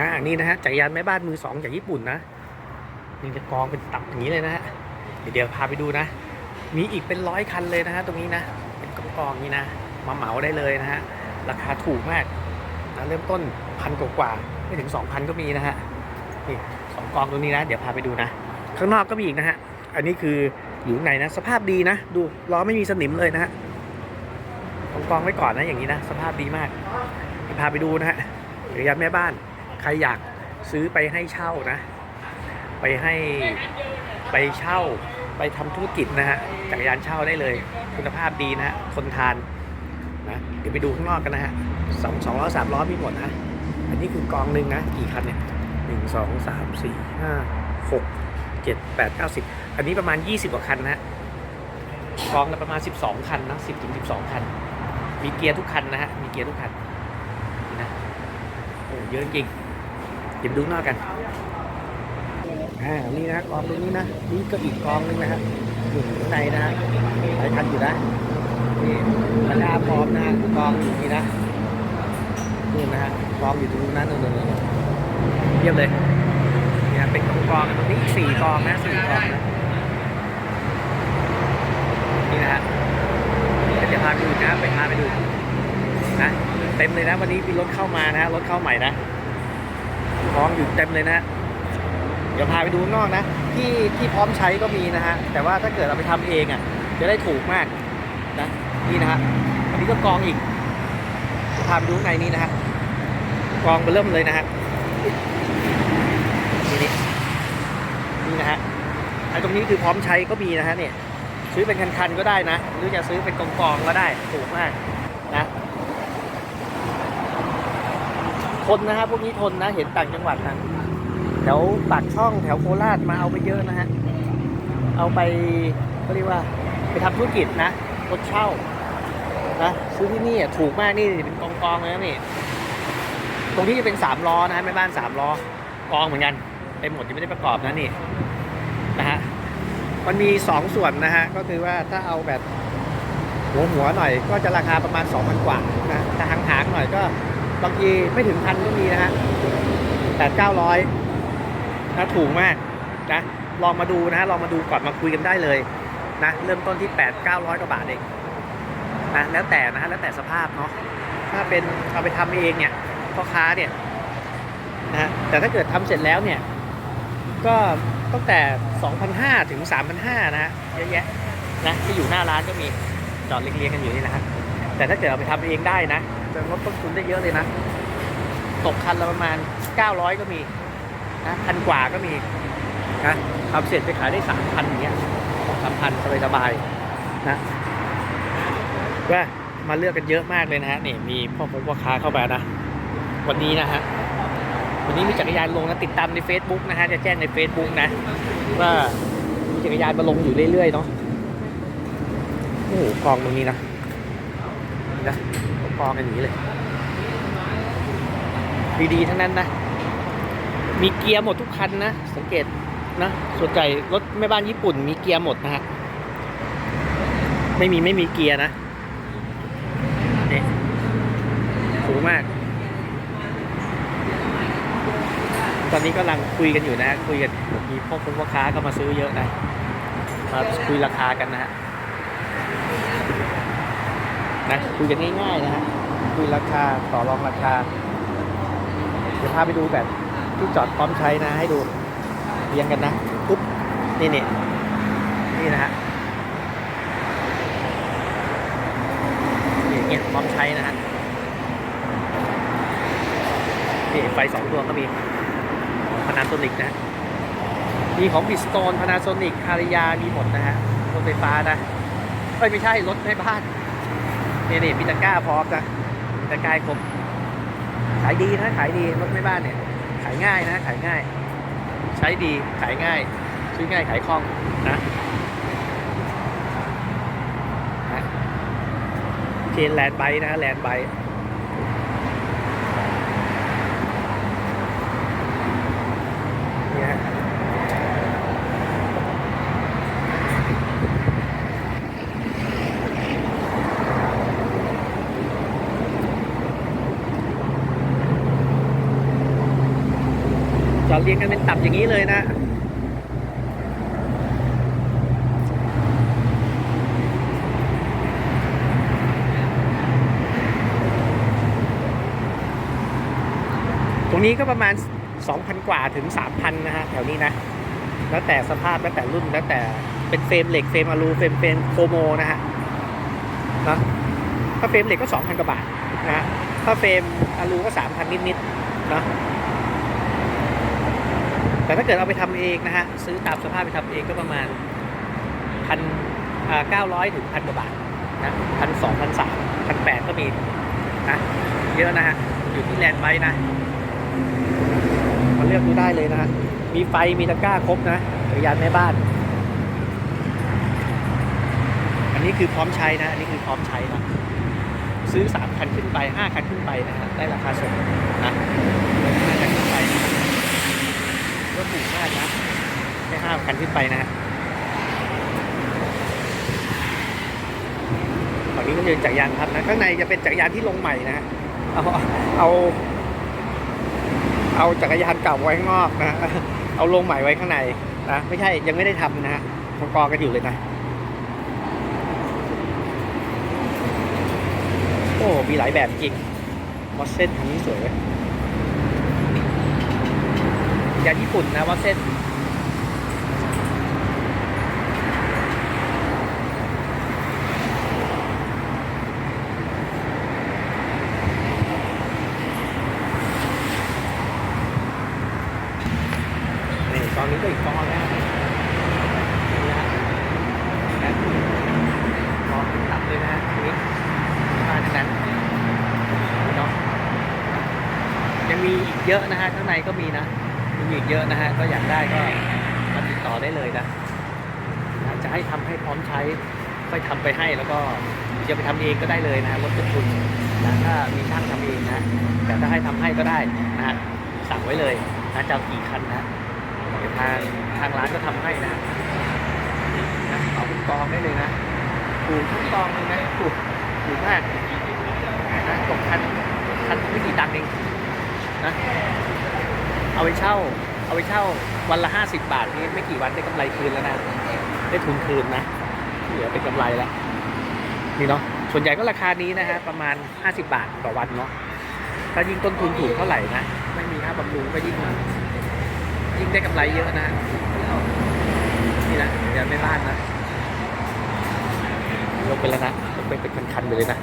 อ่านี่นะฮะจักรยานแม่บ้านมือสองจากญี่ปุ่นนะนี่จะกองเป็นตับอย่างนี้เลยนะฮะเดี๋ยวพาไปดูนะ มีอีกเป็นร้อยคันเลยนะฮะตรงนี้นะเป็นกองกองนี้นะมาเหมาได้เลยนะฮะราคาถูกมากนะเริ่มต้นพันกว่าไม่ถึงสองพันก็มีนะฮะนี่สองกองตรงนี้นะ เดี๋ยวพาไปดูนะ ข้างนอกก็มีอีกนะฮะอันนี้คืออยู่ข้างในนะ สภาพดีนะ ดูล้อไม่มีสนิมเลยนะฮะกองกองไว้ก่อนนะอย่างนี้นะ สภาพดีมากเดี๋ยวพาไปดูนะฮะจักรยานแม่บ้าน ใครอยากซื้อไปให้เช่านะ ไปให้ไปเช่าไปทำธุรกิจนะฮะจักรยานเช่าได้เลย คุณภาพดีนะฮะทนทานนะเดี๋ยวไปดูข้างนอกกันนะฮะสองสองล้อสามล้อมีหมดนะอันนี้คือกองหนึ่งนะกี่คันเนี่ยหนึ่งสองสามสี่ห้าหกเจ็ดแปดเก้าสิบอันนี้ประมาณยี่สิบกว่าคันนะฮะกองละประมาณสิบสองคันนะสิบถึงสิบสองคัน มีเกียร์ทุกคันนะฮะมีเกียร์ทุกคันนี่นะโอ้เยอะจริง เดี๋ยวดูข้างนอกกันอ่านี่นะกองตรงนี้นะนี่ก็อีกกองหนึงนะฮะอยู่ข้างในนะฮะหลายคันอยู่นะนี่กระดาพร้อมนะกองอยู่นี่นะนี่นะฮะกองอยู่ตรงนั้นนู่นๆเยี่ยมเลยเนี่ยเป็นกองกองตรงนี้อีกสี่กองนะสี่กองนะนี่นะฮะเดี๋ยวจะพาไปดูนะไปพาไปดูนะเต็มเลยนะวันนี้มีรถเข้ามานะฮะรถเข้าใหม่นะ พร้อมอยู่เต็มเลยนะ เดี๋ยวพาไปดูข้างนอกนะ ที่ที่พร้อมใช้ก็มีนะฮะ แต่ว่าถ้าเกิดเราไปทำเองอะ จะได้ถูกมากนะ นี่นะฮะ อันนี้ก็กองอีกจะพาไปดูในนี้นะฮะ กองเบเริ่มเลยนะฮะ นี่นี่นี่นะฮะ ไอ้ตรงนี้คือพร้อมใช้ก็มีนะฮะเนี่ย ซื้อเป็นคันๆก็ได้นะ หรือจะซื้อเป็นกองๆก็ได้ ถูกมากนะ ท นนะฮะพวกนี้ทนนะ เห็นต่างจังหวัดนะแถวปากช่องแถวโคราชมาเอาไปเยอะนะฮะ เอาไปเขาเรียกว่า ไปทำธุรกิจนะรถเช่านะซื้อที่นี่อะถูกมากนี่เป็นกองกองเลยนะนี่ตรงที่จะเป็นสามล้อนะฮะแม่บ้านสามล้อกองเหมือนกันเต็มหมดยังไม่ได้ประกอบนะนี่นะฮะมันมีสองส่วนนะฮะก็คือว่าถ้าเอาแบบหัวหัวหน่อยก็จะราคาประมาณ2,000กว่านะถ้าหางๆหน่อยก็ บางทีไม่ถึงพันก็มีนะฮะแปดเก้าร้อยนะถูกมากนะลองมาดูนะฮะลองมาดูก่อนมาคุยกันได้เลยนะเริ่มต้นที่แปดเก้าร้อยกว่าบาทเองนะแล้วแต่นะฮะแล้วแต่สภาพเนาะถ้าเป็นเอาไปทำเองเนี่ยพ่อค้าเนี่ยนะแต่ถ้าเกิดทำเสร็จแล้วเนี่ย ก็ตั้งแต่ 2,500 ถึง 3,500 นะฮะเยอะแยะนะที่อยู่หน้าร้านก็มีจอดเรียงๆกันอยู่นี่นะฮะ แต่ถ้าเกิดเอาไปทำเองได้นะจะลดต้นทุนได้เยอะเลยนะ ตกคันละประมาณ 900 ก็มีนะพันกว่าก็มีนะทำเสร็จไปขายได้3,000อย่างเงี้ยสองสามพันสบายๆนะว่ามาเลือกกันเยอะมากเลยนะฮะนี่มีพ่อค้าพ่อค้าเข้ามานะ วันนี้นะฮะวันนี้มีจักรยานลงนะติดตามใน Facebook นะฮะจะแจ้งใน Facebook นะ ว่ามีจักรยานมาลงอยู่เรื่อยๆเนาะโอ้โหกองตรงนี้นะ นะกองกันอย่างนี้เลย ดีๆ ทั้งนั้นนะ มีเกียร์หมดทุกคันนะ สังเกตนะ ส่วนใหญ่รถแม่บ้านญี่ปุ่นมีเกียร์หมดนะฮะ ไม่มีไม่มีเกียร์นะเนี่ยสูงมาก ตอนนี้กำลังคุยกันอยู่นะ คุยกันมีพ่อค้าพ่อค้าก็มาซื้อเยอะนะ มาคุยราคากันนะฮะ นะคุยกันง่ายๆนะฮะคุยราคาต่อรองราคา เดี๋ยวพาไปดูแบบที่จอดพร้อมใช้นะ ให้ดูเรียงกันนะปุ๊บนี่นี่นี่นะฮะนี่อย่างเงี้ยพร้อมใช้นะฮะนี่ไฟสองดวงก็มีพนาโซนิกนะมีของบิสโตนพนาโซนิกคาริยามีหมดนะฮะรถไฟฟ้านะไม่ใช่รถในบ้าน นี่นี่มีตะกร้าพร้อมนะมีตะกร้าครบขายดีนะขายดีรถแม่บ้านเนี่ย ขายง่ายนะ ขายง่าย ใช้ดีขายง่ายซื้อง่ายขายคล่องนะนะเชนแลนด์ไบนะแลนด์ไบ จอดเรียงกันเป็นตับอย่างนี้เลยนะตรงนี้ก็ประมาณ 2,000 กว่าถึง 3,000 นะฮะ แถวนี้นะ แล้วแต่สภาพ แล้วแต่รุ่น แล้วแต่เป็นเฟรมเหล็ก เฟรมอลู เฟรมเฟรมโครโมนะฮะนะถ้าเฟรมเหล็กก็ 2,000 กว่าบาทนะฮะถ้าเฟรมอลูก็ 3,000 นิดๆนะ แต่ถ้าเกิดเอาไปทำเองนะฮะซื้อตามสภาพไปทำเองก็ประมาณพันเก้าร้อยถึงพันกว่าบาทนะพันสองพันสามพันแปดก็มีนะเยอะนะฮะ อยู่ที่แลนด์ไว้นะมาเลือกดูได้เลยนะฮะ มีไฟมีตะกร้าครบนะจักรยานแม่บ้าน อันนี้คือพร้อมใช้นะ อันนี้คือพร้อมใช้นะซื้อสามคันขึ้นไปห้าคันขึ้นไปนะฮะได้ราคาส่งนะห้าคันขึ้นไปนะ ก็ถูกมากนะแค่ห้าคันขึ้นไปนะฮะฝั่งนี้ก็เป็นจักรยานครับนะ ข้างในจะเป็นจักรยานที่ลงใหม่นะเอาเอา เอาจักรยานเก่าไว้ข้างนอกนะ เอาลงใหม่ไว้ข้างในนะไม่ใช่ยังไม่ได้ทำนะฮะกองกองกันอยู่เลยนะโอ้มีหลายแบบจริงวอสเซนอันนี้สวยเว้ย ยานญี่ปุ่นนะวอสเซ่นนี่กองนี้ก็อีกกองแล้วนะฮะนะกองตับเลยนะฮะอันนี้มาทั้งนั้นเนาะยังมีอีกเยอะนะฮะข้างในก็มีนะ มีอีกเยอะนะฮะก็อยากได้ก็มาติดต่อได้เลยนะอาจจะให้ทำให้พร้อมใช้ค่อยทำไปให้แล้วก็จะไปทำเองก็ได้เลยนะลดต้นทุนนะถ้ามีช่างทำเองนะแต่ถ้าให้ทำให้ก็ได้นะฮะสั่งไว้เลยนะจะกี่คันนะเดี๋ยวทางทางร้านก็ทำให้นะนะเอาเป็นกองได้เลยนะถูกทุกกองเลยนะถูกถูกมากนะตกคันคันไม่กี่ตังค์เองนะ เอาไปเช่า เอาไปเช่าวันละห้าสิบบาทนี่ไม่กี่วันได้กำไรคืนแล้วนะ ได้ทุนคืนนะเหลือเป็นกำไรแล้วนี่เนาะส่วนใหญ่ก็ราคานี้นะฮะประมาณ 50 บาทต่อวันเนาะถ้ายิ่งต้นทุนถูกเท่าไหร่นะไม่มีค่าบำรุงก็ยิ่งยิ่งได้กำไรเยอะนะนี่นะเดี๋ยวไม่บ้านนะลงไปแล้วนะลงไปเป็นคันๆไปเลยนะ